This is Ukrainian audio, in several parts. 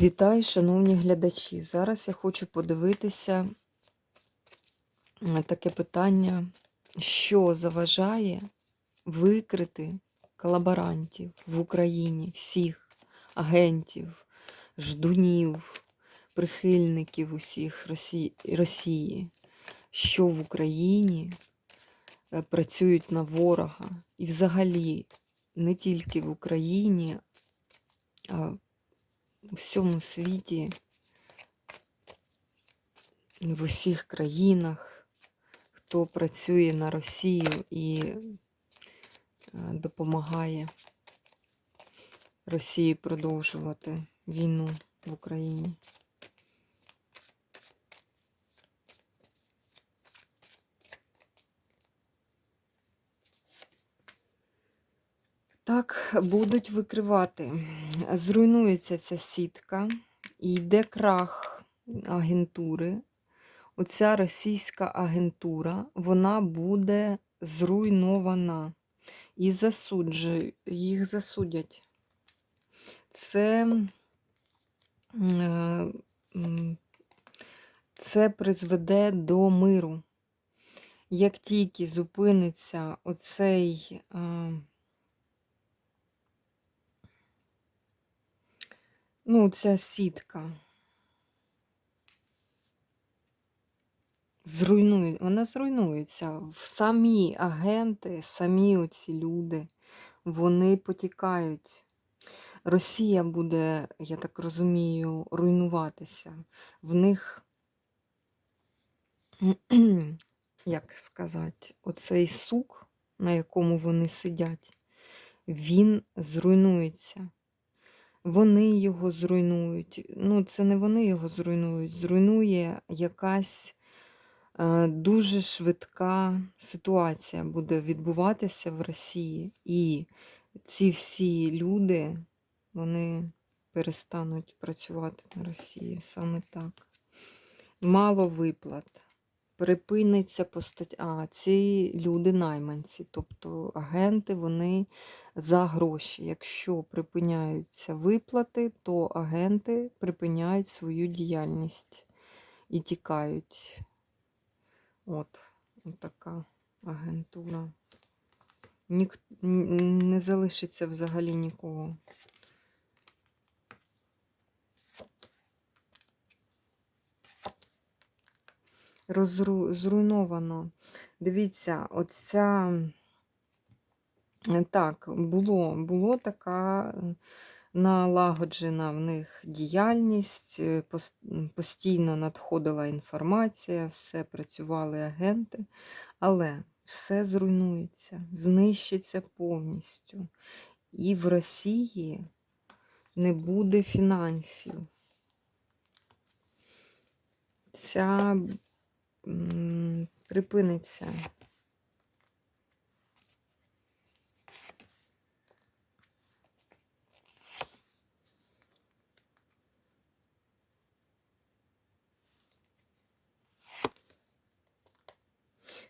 Вітаю, шановні глядачі. Зараз я хочу подивитися на таке питання, що заважає викрити колаборантів в Україні, всіх агентів, ждунів, прихильників усіх Росії, Росії, що в Україні е, працюють на ворога. І взагалі не тільки в Україні, а у всьому світі, в усіх країнах, хто працює на Росію і е, допомагає Росії продовжувати війну в Україні. Так, будуть викривати. Зруйнується ця сітка, і йде крах агентури. Оця російська агентура, вона буде зруйнована. І засуджують, їх засудять. Це, е, це призведе до миру. Як тільки зупиниться оцей. Ну, ця сітка. Зруйнує, вона зруйнується. Самі агенти, самі оці люди, вони потікають. Росія буде, я так розумію, руйнуватися. В них, як сказати, оцей сук, на якому вони сидять, він зруйнується. Вони його зруйнують. Ну, це не вони його зруйнують. Зруйнує якась е, дуже швидка ситуація буде відбуватися в Росії. І ці всі люди, вони перестануть працювати на Росії саме так. Мало виплат припиниться постать. А, ці люди найманці, тобто агенти, вони за гроші. Якщо припиняються виплати, то агенти припиняють свою діяльність і тікають. От, от така агентура. Нік... Не залишиться взагалі нікого. Розру... Дивіться, оця е, так, було, було така е, налагоджена в них діяльність, е, постійно надходила інформація, все працювали агенти, але все зруйнується, знищиться повністю. І в Росії не буде фінансів. Ця припиниться.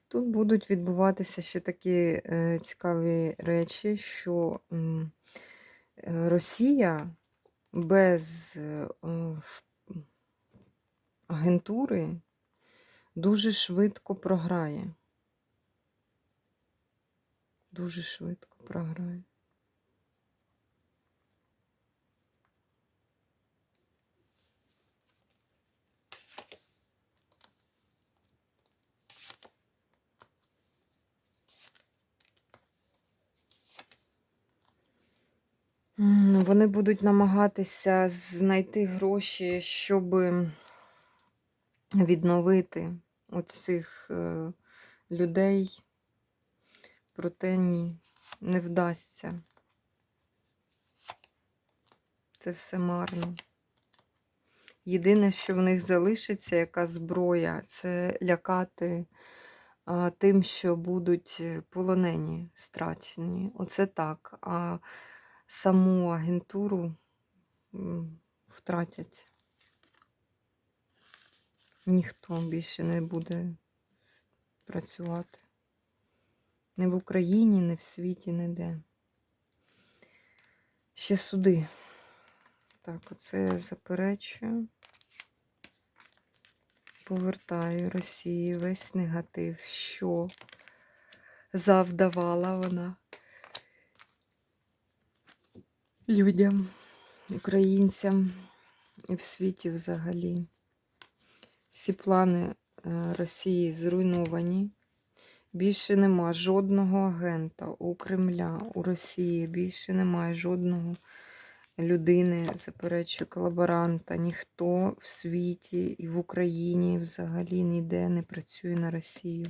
Тут будуть відбуватися ще такі е, цікаві речі, що е, Росія без е, агентури дуже швидко програє. Дуже швидко програє. Вони будуть намагатися знайти гроші, щоб відновити оцих е, людей, проте ні, не вдасться. Це все марно. Єдине, що в них залишиться, яка зброя, це лякати а, тим, що будуть полонені, страчені. Оце так. А саму агентуру втратять ніхто більше не буде працювати. Не в Україні, не в світі, ніде. Ще суди. Так, оце я заперечую. Повертаю Росії весь негатив, що завдавала вона людям, українцям і в світі взагалі. Всі плани е, Росії зруйновані. Більше нема жодного агента у Кремля, у Росії. Більше немає жодного людини, заперечую, колаборанта. Ніхто в світі і в Україні взагалі ніде не працює на Росію.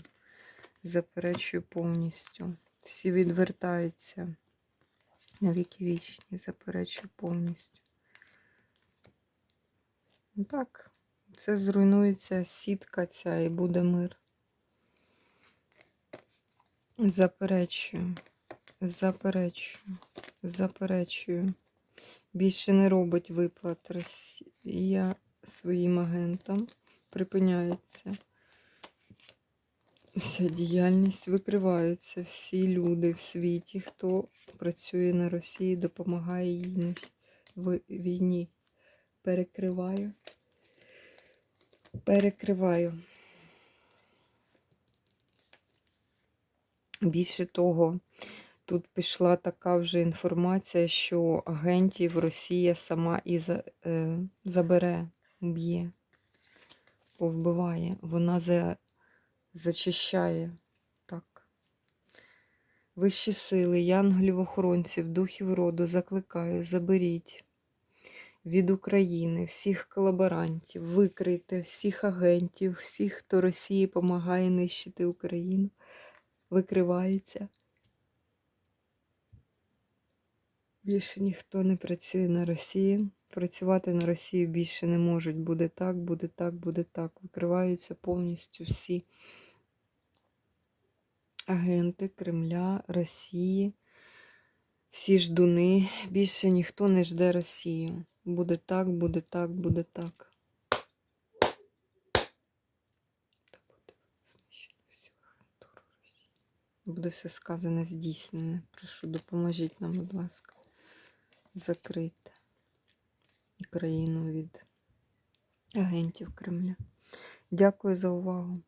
Заперечую повністю. Всі відвертаються на віки вічні, заперечую повністю. Ну Так, це зруйнується сітка ця і буде мир. Заперечую, заперечую, заперечую. Більше не робить виплат Росія своїм агентам. Припиняється. Вся діяльність викривається. Всі люди в світі, хто працює на Росії, допомагає їй в війні. Перекриваю. Перекриваю. Більше того, тут пішла така вже інформація, що агентів Росія сама і е, забере, уб'є, повбиває. Вона за, зачищає. Так. Вищі сили, янголів-охоронців, духів роду закликаю, заберіть від України всіх колаборантів, викрийте всіх агентів, всіх, хто Росії допомагає нищити Україну викривається. Більше ніхто не працює на Росії. Працювати на Росію більше не можуть. Буде так, буде так, буде так. Викриваються повністю всі агенти Кремля, Росії, всі ждуни. Більше ніхто не жде Росію. Буде так, буде так, буде так. Та буде знищено всю агентуру Росії. Буде все сказане здійснене. Прошу, допоможіть нам, будь ласка, закрити Україну від агентів Кремля. Дякую за увагу.